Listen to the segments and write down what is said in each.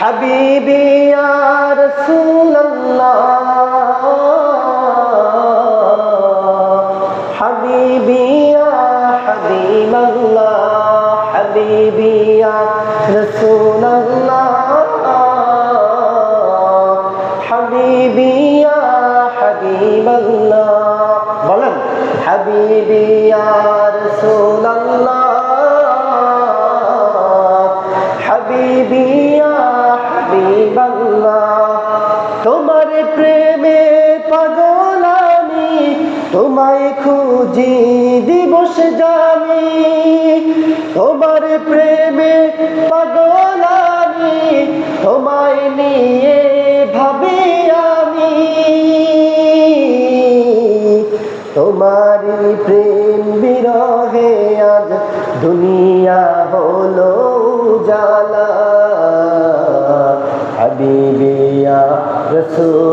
حبيبي يا رسول الله. حبيبي يا حبيب الله. حبيبي يا رسول الله. حبيبي يا حبيب الله. بلن. حبيبي يا رسول الله. হাবিবি তোমার প্রেমে পাগল আমি, তোমায় খুঁজি দিবস জানি। তোমার প্রেমে পাগল আমি, তোমায় নিয়ে ভাবি আমি। তোমারি প্রেম বিরহে আজ দুনিয়া হলো জালা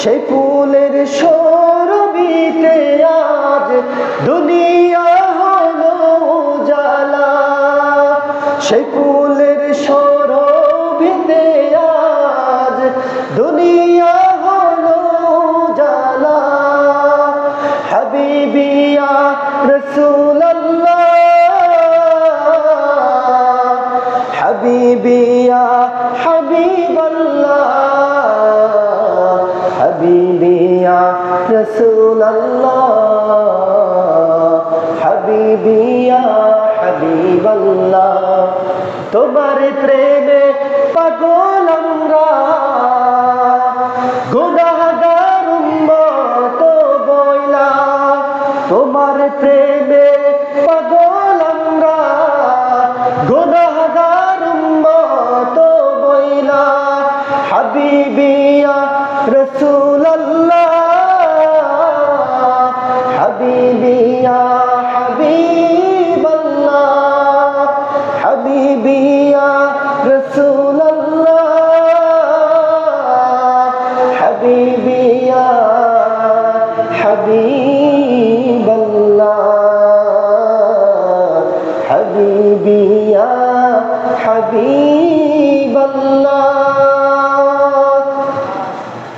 সেই ফুলের সরবিতে আজ দুনিয়া হলো জালা সেই ফুলের সরবিতে আজ দুনিয়া হলো জালা হাবিবিয়া রসুল্লাহ হাবিবিয়া রসুল্লাহ হাবিবিয়া হাবিবাল্লাহ তোমার প্রেমে পাগল আমরা গুনাহগার উম্মত বইলা তোমার প্রেমে পাগল হাবিবাল্লাহ হাবিবিয়া হাবিব।